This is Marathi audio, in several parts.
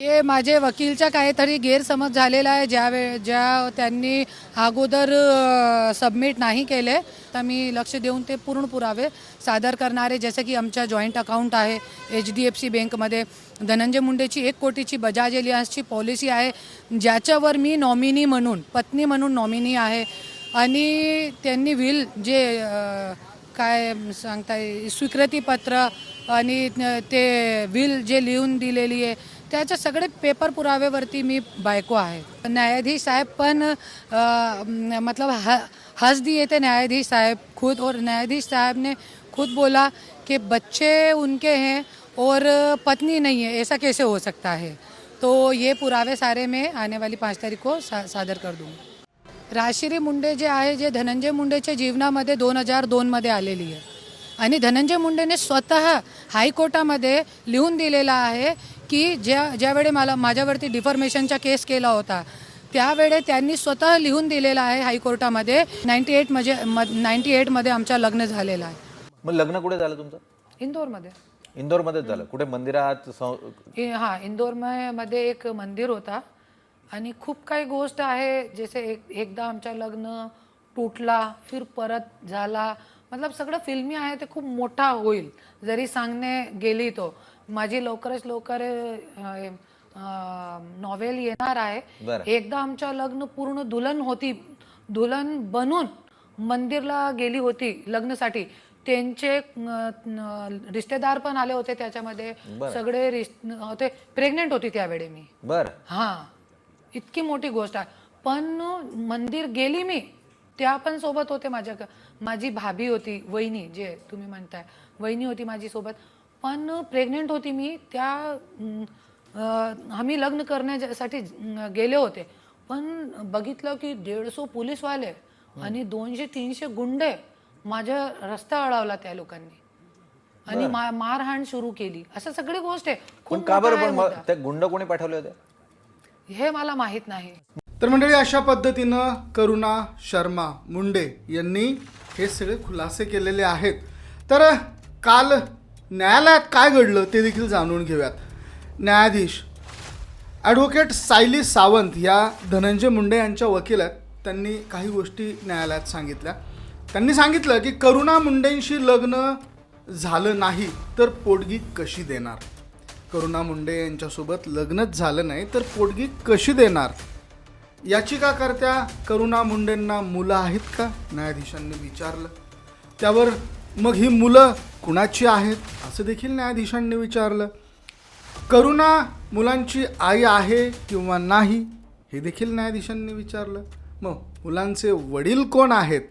हे माझे वकीलचा काहीतरी गैरसमज झालेला आहे. ज्या वेळ ज्या त्यांनी अगोदर सबमिट नाही केले तर मी लक्ष देऊन ते पूर्ण पुरावे सादर करणारे जसं की आमच्या जॉईंट अकाउंट आहे एच डी एफ सी बँकमध्ये धनंजय मुंडेची एक कोटीची बजाज एलियन्सची पॉलिसी आहे ज्याच्यावर मी नॉमिनी म्हणून पत्नी म्हणून नॉमिनी आहे. आणि त्यांनी विल जे काय सांगताय? स्वीकृतीपत्र आणि ते विल जे लिहून दिलेली आहे त्याच्या सगळे पेपर पुराव्यावरती मी बायको आहे. न्यायाधीश साहेब पण मतलब ह हंस दिए थे न्यायाधीश साहब खुद और न्यायाधीश साहब ने खुद बोला कि बच्चे उनके हैं और पत्नी नहीं है ऐसा कैसे हो सकता है? तो ये पुरावे सारे मैं आने वाली पाँच तारीख को सा, सादर कर दूँगी। राशिरी मुंडे जे आहे जे धनंजय मुंडेच्या जीवनामध्ये दोन हजार दोनमध्ये आलेली आहे. आणि धनंजय मुंडेने स्वतः हायकोर्टामध्ये लिहून दिलेला आहे की ज्या ज्यावेळी मला माझ्यावरती डिफॉर्मेशनचा केस केला होता त्यावेळे त्यांनी स्वतः लिहून दिलेला आहे हायकोर्टामध्ये. नाईन्टी एट म्हणजे नाईन्टी एटमध्ये आमचं लग्न झालेलं आहे. मग लग्न कुठे झालं तुमचं? इंदोरमध्ये. इंदोरमध्येच झालं. कुठे मंदिरात हा इंदोर म- मध्ये एक मंदिर होता. आणि खूप काही गोष्ट आहे जसे एक एकदा आमचं लग्न तुटला फिर परत झाला. मतलब सगळं फिल्मी आहे ते खूप मोठा होईल जरी सांगणे गेली तो. माझी लवकरच लवकर नॉवेल येणार आहे. एकदा आमचं लग्न पूर्ण दुल्हन होती दुल्हन बनून मंदिरला गेली होती लग्नासाठी. त्यांचे रिश्तेदार पण आले होते त्याच्यामध्ये. सगळे होते. प्रेग्नेंट होती त्यावेळी मी. बर. हा. इतकी मोठी गोष्ट आहे. पण मंदिर गेली मी त्या पण सोबत होते माझ्या माझी भाभी होती वहिनी जे तुम्ही म्हणताय. वहिनी होती माझी सोबत. पण प्रेग्नेंट होती मी त्या आम्ही लग्न करण्यासाठी गेले होते. पण बघितलं की दीडशे पोलीसवाले आणि दोनशे तीनशे गुंडे माझ्या रस्ता अडवला त्या लोकांनी. आणि मारहाण सुरू केली. असं सगळी गोष्ट आहे. खूप. त्या गुंड कोणी पाठवले होते? हे मला माहीत नाही. तर मंडळी अशा पद्धतीनं करुणा शर्मा मुंडे यांनी हे सगळे खुलासे केलेले आहेत. तर काल न्यायालयात काय घडलं ते देखील जाणून घेऊयात. न्यायाधीश ॲडव्होकेट सायली सावंत या धनंजय मुंडे यांच्या वकील आहेत. त्यांनी काही गोष्टी न्यायालयात सांगितल्या. त्यांनी सांगितलं की करुणा मुंडेंशी लग्न झालं नाही तर पोटगी कशी देणार? करुणा मुंडे यांच्यासोबत लग्नच झालं नाही तर पोटगी कशी देणार? याचिकाकर्त्या करुणा मुंडेंना मुलं आहेत का? न्यायाधीशांनी विचारलं. त्यावर मग ही मुलं कुणाची आहेत? असं देखील न्यायाधीशांनी विचारलं. करुणा मुलांची आई आहे किंवा नाही हे देखील न्यायाधीशांनी विचारलं. मग मुलांचे वडील कोण आहेत?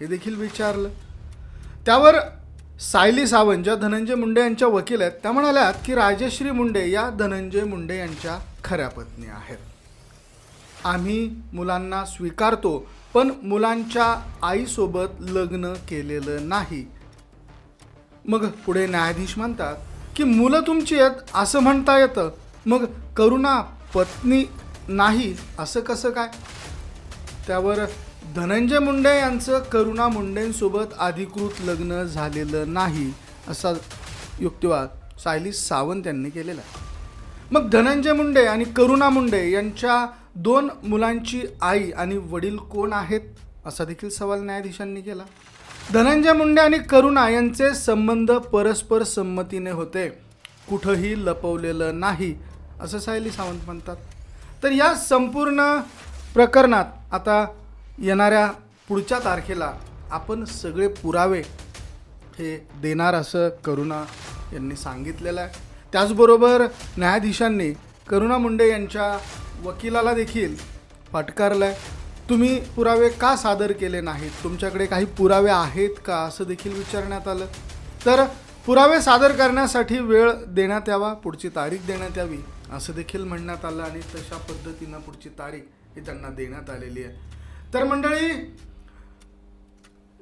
हे देखील विचारलं. त्यावर सायली सावंत ज्या धनंजय मुंडे यांच्या वकील आहेत त्या म्हणाल्यात की राजश्री मुंडे या धनंजय मुंडे यांच्या खऱ्या पत्नी आहेत. आम्ही मुलांना स्वीकारतो पण मुलांच्या आईसोबत लग्न केलेलं नाही. मग पुढे न्यायाधीश म्हणतात की मुलं तुमची आहेत असं म्हणता येतं. मग करुणा पत्नी नाही असं कसं काय? त्यावर धनंजय मुंडे यांचं करुणा मुंडेंसोबत अधिकृत लग्न झालेलं नाही असा युक्तिवाद सायली सावंत यांनी केलेला आहे. मग धनंजय मुंडे आणि करुणा मुंडे यांच्या दोन मुलांची आई आणि वडील कोण आहेत असा देखील सवाल न्यायाधीशांनी केला. धनंजय मुंडे आणि करुणा यांचे संबंध परस्पर संमतीने होते. कुठंही लपवलेलं नाही असं सायली सावंत म्हणतात. तर या संपूर्ण प्रकरणात आता येणाऱ्या पुढच्या तारखेला आपण सगळे पुरावे हे देणार असं करुणा यांनी सांगितलेलं आहे. त्याचबरोबर न्यायाधीशांनी करुणा मुंडे यांच्या वकिलाला देखील फटकारलं आहे तुम्ही पुरावे का सादर केले नाहीत? तुमच्याकडे काही पुरावे आहेत का? असं देखील विचारण्यात आलं. तर पुरावे सादर करण्यासाठी वेळ देण्यात यावा पुढची तारीख देण्यात यावी असं देखील म्हणण्यात आलं आणि तशा पद्धतीनं पुढची तारीख ही त्यांना देण्यात आलेली आहे. तर मंडळी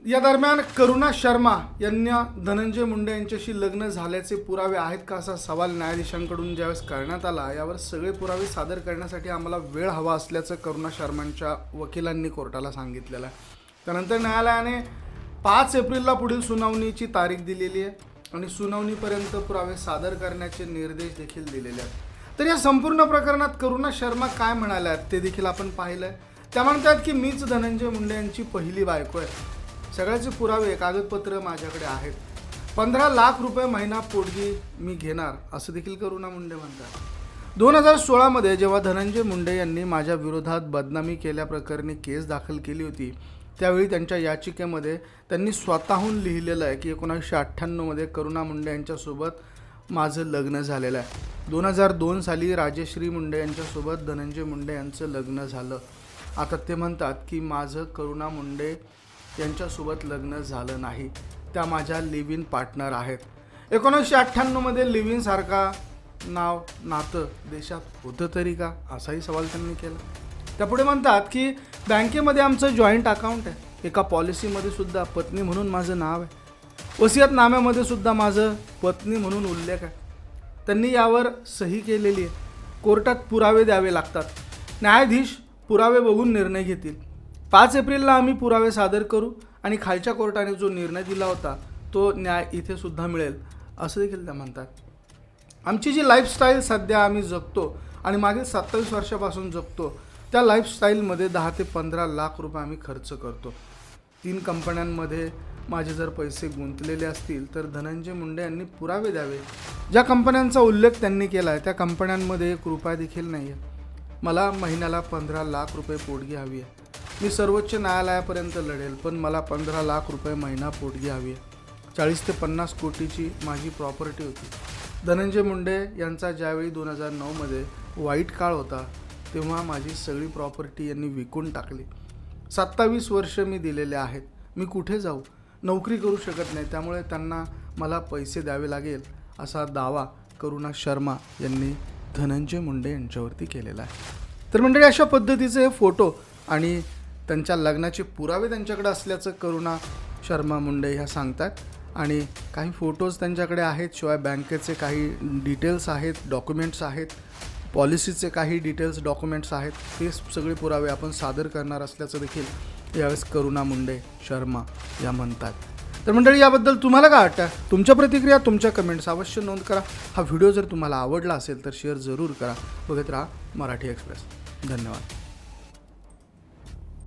या दरम्यान करुणा शर्मा यांना धनंजय मुंडे यांच्याशी लग्न झाल्याचे पुरावे आहेत का असा सवाल न्यायाधीशांकडून ज्यावेळेस करण्यात आला यावर सगळे पुरावे सादर करण्यासाठी आम्हाला वेळ हवा असल्याचं करुणा शर्मांच्या वकिलांनी कोर्टाला सांगितलेलं आहे. त्यानंतर न्यायालयाने पाच एप्रिलला पुढील सुनावणीची तारीख दिलेली आहे आणि सुनावणीपर्यंत पुरावे सादर करण्याचे निर्देश देखील दिलेले आहेत. तर या संपूर्ण प्रकरणात करुणा शर्मा काय म्हणाल्या ते देखील आपण पाहिलं आहे त्या म्हणतात की मीच धनंजय मुंडे यांची पहिली बायको आहे. सगळ्याचे पुरावे कागदपत्र माझ्याकडे आहेत. पंधरा लाख रुपये महिना पोटगी मी घेणार असं देखील करुणा मुंडे म्हणतात. दोन हजार सोळामध्ये जेव्हा धनंजय मुंडे यांनी माझ्या विरोधात बदनामी केल्याप्रकरणी केस दाखल केली होती त्यावेळी त्यांच्या याचिकेमध्ये त्यांनी स्वतःहून लिहिलेलं आहे की एकोणीसशे अठ्ठ्याण्णवमध्ये करुणा मुंडे यांच्यासोबत माझं लग्न झालेलं आहे. दोन हजार दोन साली राजेश्री मुंडे यांच्यासोबत धनंजय मुंडे यांचं लग्न झालं. आता ते म्हणतात की माझं करुणा मुंडे यांच्यासोबत लग्न झालं नाही. त्या माझ्या लिव्ह इन पार्टनर आहेत. एकोणीसशे अठ्ठ्याण्णवमध्ये लिव्ह इनसारखा नाव नातं देशात होतं तरी का? असाही सवाल त्यांनी केला. त्यापुढे म्हणतात की बँकेमध्ये आमचं जॉईंट अकाउंट आहे. एका पॉलिसीमध्ये सुद्धा पत्नी म्हणून माझं नाव आहे. वसियतनाम्यामध्ये सुद्धा माझं पत्नी म्हणून उल्लेख आहे. त्यांनी यावर सही केलेली आहे. कोर्टात पुरावे द्यावे लागतात. न्यायाधीश पुरावे बघून निर्णय घेतील. पाच एप्रिलला आम्ही पुरावे सादर करू आणि खालच्या कोर्टाने जो निर्णय दिला होता तो न्याय इथे सुद्धा मिळेल असं देखील त्या म्हणतात. आमची जी लाईफस्टाईल सध्या आम्ही जगतो आणि मागील सत्तावीस वर्षापासून जगतो त्या लाईफस्टाईलमध्ये दहा ते पंधरा लाख रुपये आम्ही खर्च करतो. तीन कंपन्यांमध्ये माझे जर पैसे गुंतलेले असतील तर धनंजय मुंडे यांनी पुरावे द्यावे. ज्या कंपन्यांचा उल्लेख त्यांनी केला आहे त्या कंपन्यांमध्ये एक रुपया देखील नाही आहे मला महिन्याला पंधरा लाख रुपये पोटगी हवी आहे. मी सर्वोच्च न्यायालयापर्यंत लढेल पण मला पंधरा लाख रुपये महिना पोटगी हवी आहे. चाळीस ते पन्नास कोटीची माझी प्रॉपर्टी होती. धनंजय मुंडे यांचा ज्यावेळी दोन हजार नऊमध्ये वाईट काळ होता तेव्हा माझी सगळी प्रॉपर्टी यांनी विकून टाकली. सत्तावीस वर्ष मी दिलेले आहेत. मी कुठे जाऊ? नोकरी करू शकत नाही त्यामुळे त्यांना मला पैसे द्यावे लागेल असा दावा करुणा शर्मा यांनी धनंजय मुंडे यांच्यावरती केलेला आहे. तर मंडळी अशा पद्धतीचे हे फोटो आणि त्यांच्या लग्नाचे पुरावे त्यांच्याकडे असल्याचं करुणा शर्मा मुंडे ह्या सांगतात. आणि काही फोटोज त्यांच्याकडे आहेत शिवाय बँकेचे काही डिटेल्स आहेत डॉक्युमेंट्स आहेत पॉलिसीचे काही डिटेल्स डॉक्युमेंट्स आहेत ते सगळे पुरावे आपण सादर करणार असल्याचं देखील यावेळेस करुणा मुंडे शर्मा या म्हणतात. तर मंडळी याबद्दल तुम्हाला काय वाटतं? तुमच्या प्रतिक्रिया तुमच्या कमेंट्स अवश्य नोंद करा. हा व्हिडिओ जर तुम्हाला आवडला असेल तर शेअर जरूर करा. बघत राहा मराठी एक्सप्रेस धन्यवाद.